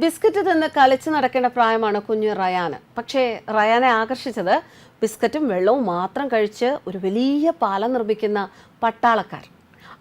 Biscuit തിന്ന് കളിച്ച് നടക്കേണ്ട പ്രായമാണ് കുഞ്ഞു റയാന്. പക്ഷേ റയാനെ ആകർഷിച്ചത് ബിസ്ക്കറ്റും വെള്ളവും മാത്രം കഴിച്ച് ഒരു വലിയ പാലം നിർമ്മിക്കുന്ന പട്ടാളക്കാർ.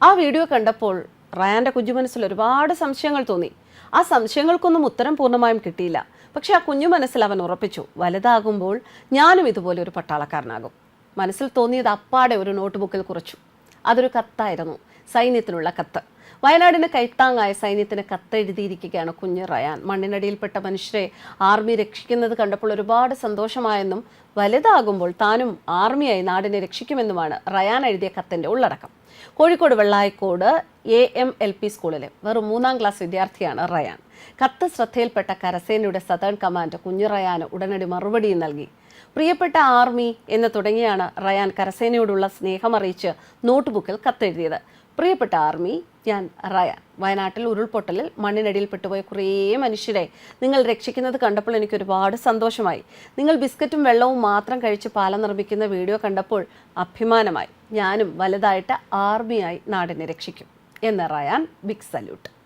ആ വീഡിയോ കണ്ടപ്പോൾ റയാന്റെ കുഞ്ഞു മനസ്സിൽ ഒരുപാട് സംശയങ്ങൾ തോന്നി. ആ സംശയങ്ങൾക്കൊന്നും ഉത്തരം പൂർണമായും കിട്ടിയില്ല. പക്ഷേ ആ കുഞ്ഞു മനസ്സിൽ അവൻ ഉറപ്പിച്ചു വലുതാകുമ്പോൾ ഞാനും ഇതുപോലെ ഒരു പട്ടാളക്കാരനാകും. മനസ്സിൽ തോന്നിയത് അപ്പാടെ ഒരു നോട്ട്ബുക്കിൽ കുറിച്ചു. അതൊരു കത്തായിരുന്നു. സൈന്യത്തിനുള്ള കത്ത്. വയനാടിന് കൈത്താങ്ങായ സൈന്യത്തിന് കത്തെഴുതിയിരിക്കുകയാണ് കുഞ്ഞ് റയാൻ. മണ്ണിനടിയിൽപ്പെട്ട മനുഷ്യരെ ആർമി രക്ഷിക്കുന്നത് കണ്ടപ്പോൾ ഒരുപാട് സന്തോഷമായെന്നും വലുതാകുമ്പോൾ താനും ആർമിയായി നാടിനെ രക്ഷിക്കുമെന്നുമാണ് റയാൻ എഴുതിയ കത്തിന്റെ ഉള്ളടക്കം. Kozhikode Vellayikode A M L P സ്കൂളിലെ വെറും മൂന്നാം ക്ലാസ് വിദ്യാർത്ഥിയാണ് റയാൻ. കത്ത് ശ്രദ്ധയിൽപ്പെട്ട കരസേനയുടെ സതേൺ കമാൻഡ് കുഞ്ഞു റയാന് ഉടനടി മറുപടിയും നൽകി. പ്രിയപ്പെട്ട ആർമി എന്ന് തുടങ്ങിയാണ് റയാൻ കരസേനയോടുള്ള സ്നേഹമറിയിച്ച് നോട്ട്ബുക്കിൽ കത്തെഴുതിയത്. പ്രിയപ്പെട്ട ആർമി ഞാൻ റയാൻ. വയനാട്ടിൽ ഉരുൾപൊട്ടലിൽ മണ്ണിനടിയിൽ പെട്ടുപോയ കുറേ മനുഷ്യരെ നിങ്ങൾ രക്ഷിക്കുന്നത് കണ്ടപ്പോൾ എനിക്ക് ഒരുപാട് സന്തോഷമായി. നിങ്ങൾ ബിസ്ക്കറ്റും വെള്ളവും മാത്രം കഴിച്ച് പാലം നിർമ്മിക്കുന്ന വീഡിയോ കണ്ടപ്പോൾ അഭിമാനമായി. ഞാനും വലുതായിട്ട് ആർമിയായി നാടിനെ രക്ഷിക്കും. എന്ന് റയാൻ ബിഗ് സല്യൂട്ട്.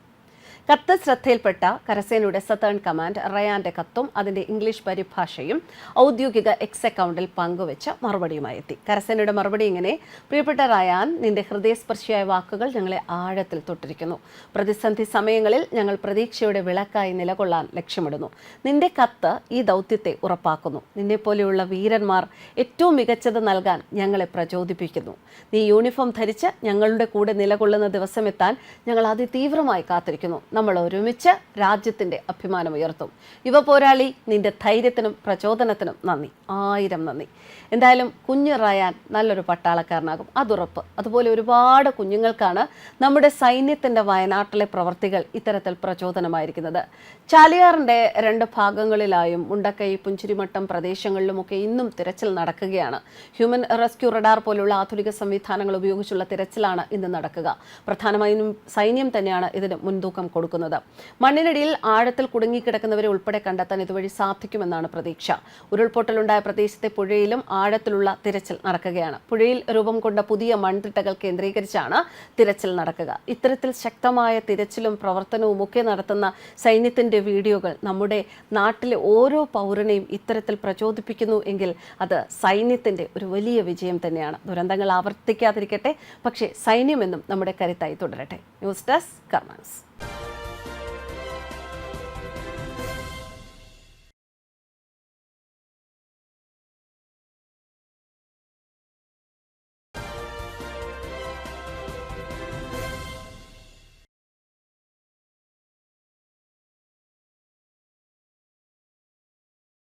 കത്ത് ശ്രദ്ധയിൽപ്പെട്ട കരസേനയുടെ സതേൺ കമാൻഡ് റയാന്റെ കത്തും അതിന്റെ ഇംഗ്ലീഷ് പരിഭാഷയും ഔദ്യോഗിക എക്സ് അക്കൗണ്ടിൽ പങ്കുവെച്ച് മറുപടിയുമായി എത്തി. കരസേനയുടെ മറുപടി ഇങ്ങനെ പ്രിയപ്പെട്ട റയാൻ നിന്റെ ഹൃദയസ്പർശിയായ വാക്കുകൾ ഞങ്ങളെ ആഴത്തിൽ തൊട്ടിരിക്കുന്നു. പ്രതിസന്ധി സമയങ്ങളിൽ ഞങ്ങൾ പ്രതീക്ഷയുടെ വിളക്കായി നിലകൊള്ളാൻ ലക്ഷ്യമിടുന്നു. നിന്റെ കത്ത് ഈ ദൗത്യത്തെ ഉറപ്പാക്കുന്നു. നിന്നെപ്പോലെയുള്ള വീരന്മാർ ഏറ്റവും മികച്ചത് നൽകാൻ ഞങ്ങളെ പ്രചോദിപ്പിക്കുന്നു. നീ യൂണിഫോം ധരിച്ച് ഞങ്ങളുടെ കൂടെ നിലകൊള്ളുന്ന ദിവസമെത്താൻ ഞങ്ങൾ അതിതീവ്രമായി കാത്തിരിക്കുന്നു. നമ്മൾ ഒരുമിച്ച് രാജ്യത്തിന്റെ അഭിമാനം ഉയർത്തും. യുവ പോരാളി നിന്റെ ധൈര്യത്തിനും പ്രചോദനത്തിനും നന്ദി. ആയിരം നന്ദി. എന്തായാലും കുഞ്ഞു റയാൻ നല്ലൊരു പട്ടാളക്കാരനാകും. അതുറപ്പ്. അതുപോലെ ഒരുപാട് കുഞ്ഞുങ്ങൾക്കാണ് നമ്മുടെ സൈന്യത്തിന്റെ വയനാട്ടിലെ പ്രവർത്തികൾ ഇത്തരത്തിൽ പ്രചോദനമായിരിക്കുന്നത്. ചാലിയാറിന്റെ രണ്ട് ഭാഗങ്ങളിലായും മുണ്ടക്കൈ പുഞ്ചിരിമട്ടം പ്രദേശങ്ങളിലുമൊക്കെ ഇന്നും തിരച്ചിൽ നടക്കുകയാണ്. ഹ്യൂമൻ റെസ്ക്യൂ റഡാർ പോലുള്ള ആധുനിക സംവിധാനങ്ങൾ ഉപയോഗിച്ചുള്ള തിരച്ചിലാണ് ഇന്ന് നടക്കുക. പ്രധാനമായും സൈന്യം തന്നെയാണ് ഇതിന് മുൻതൂക്കം കൊടുക്കുന്നത്. മണ്ണിനടിയിൽ ആഴത്തിൽ കുടുങ്ങിക്കിടക്കുന്നവരെ ഉൾപ്പെടെ കണ്ടെത്താൻ ഇതുവഴി സാധിക്കുമെന്നാണ് പ്രതീക്ഷ. ഉരുൾപൊട്ടലുണ്ടായ പ്രദേശത്തെ പുഴയിലും ആഴത്തിലുള്ള തിരച്ചിൽ നടക്കുകയാണ്. പുഴയിൽ രൂപം കൊണ്ട പുതിയ മൺതിട്ടകൾ കേന്ദ്രീകരിച്ചാണ് തിരച്ചിൽ നടക്കുക. ഇത്തരത്തിൽ ശക്തമായ തിരച്ചിലും പ്രവർത്തനവും ഒക്കെ നടത്തുന്ന സൈന്യത്തിന്റെ വീഡിയോകൾ നമ്മുടെ നാട്ടിലെ ഓരോ പൗരനെയും ഇത്തരത്തിൽ പ്രചോദിപ്പിക്കുന്നു എങ്കിൽ അത് സൈന്യത്തിന്റെ ഒരു വലിയ വിജയം തന്നെയാണ്. ദുരന്തങ്ങൾ ആവർത്തിക്കാതിരിക്കട്ടെ പക്ഷേ സൈന്യമെന്നും നമ്മുടെ കരുത്തായി തുടരട്ടെ. News desk കർമാൻസ്.